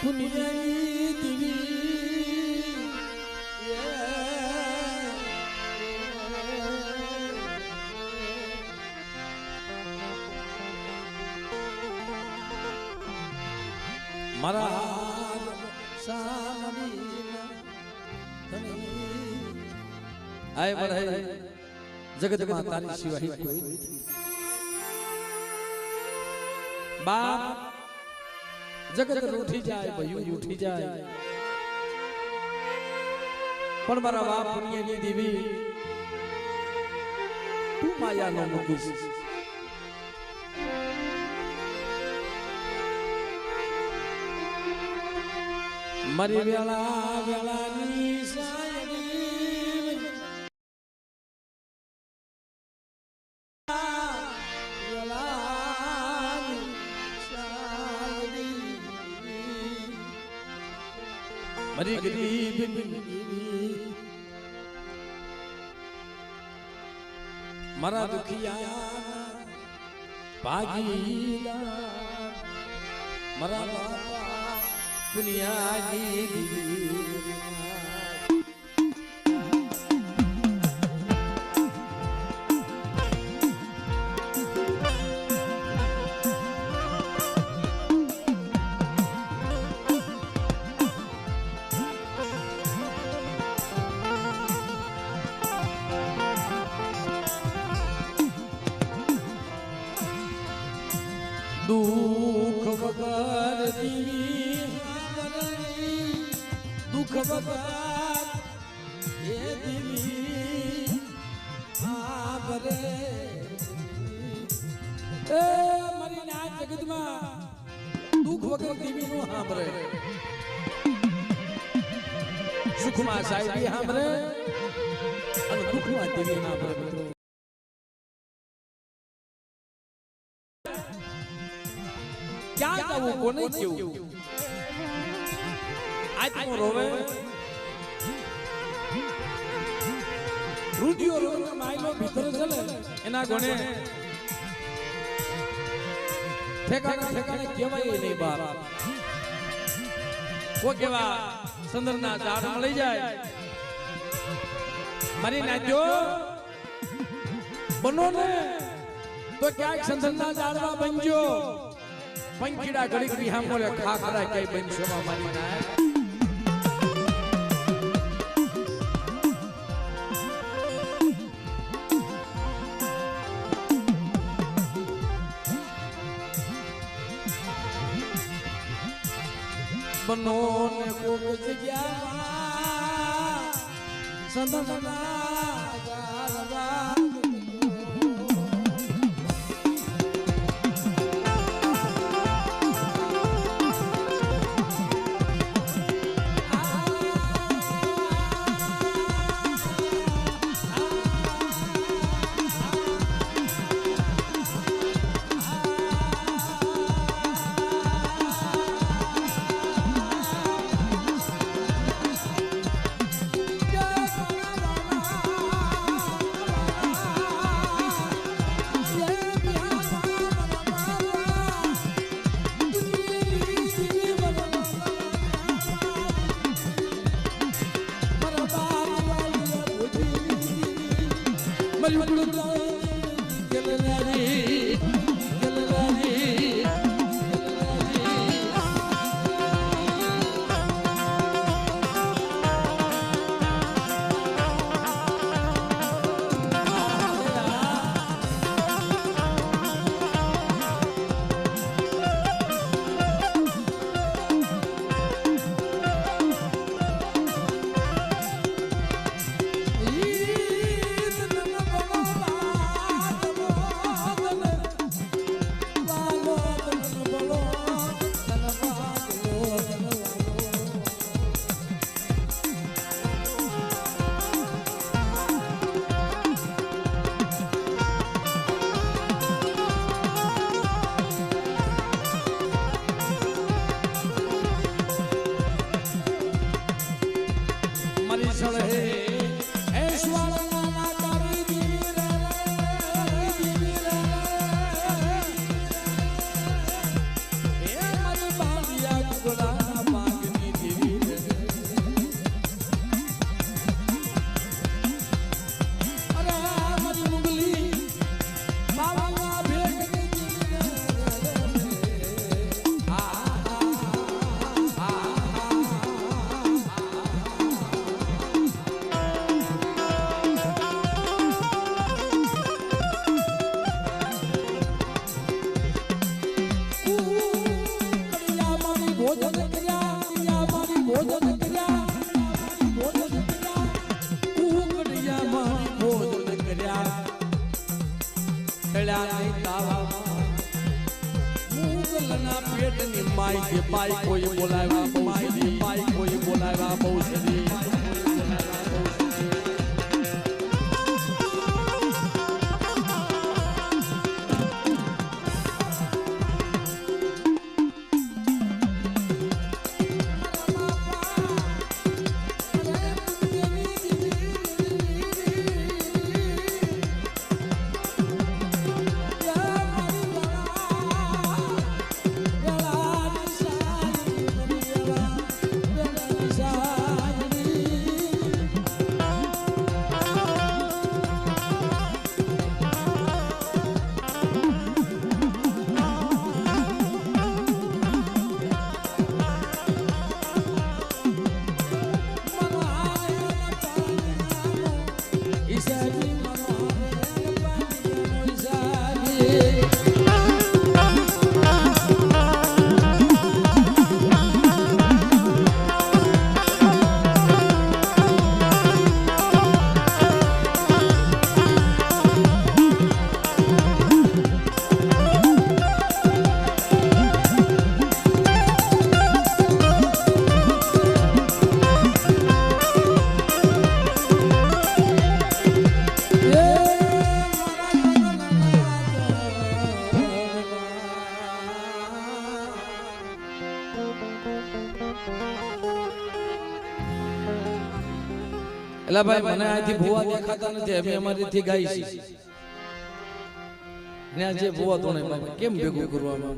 પુનિયાની દીવી મારા સામરીના ધણી આય જગતમાં તારી સિવાય કોઈ નથી. બાપ, જગત ઉઠી જાય, ભયું ઉઠી જાય. પણ મારા બાપ પુણ્યની દેવી, તું માયા નો મૂકીશ મારી વેળા મારી ગરીબ મારા દુખિયા ભાગીલા મારા બાપા દુનિયાની દુઃખ વગર દીવી દુઃખ વગર એ દીવી હાવરે. એ મારી ના જગતમાં દુઃખ વગર દીવી નું હાંભળે સુખમાં સાહેબી સાંભળે અને દુઃખમાં દેવી સાંભળે મિત્રો ક્યાં જવું કોને કેવું આત્મો રોવે. રૂડિયો રોવે માયલો ભીતર ચલે એના ગણે ઠેકાણે ઠેકાણે કહેવાય નહીં બાર કો કેવા સંદરના ઝાડ મળી જાય. મારી નાખ્યો. બનો ને. તો ક્યાંક સંદરના ઝાડવા બનજો પંખીડા ઘડીક વિહામ બોલે ખાખરા કઈ બનશો મારી નાય બનો ને. કોક જગ્યામાં સંદના ઈ મગના પેટની માઈ કે બાઈ કોઈ બોલાવ્યા બહુ સદી બાઈ કોઈ બોલાવ્યા બહુ સદી એલા ભાઈ મને આથી ભૂવા દેખાતા નથી અમે અમારી થી ગાઈ છીએ ત્યાં જે ભૂવા તો કેમ ભેગું કરવામાં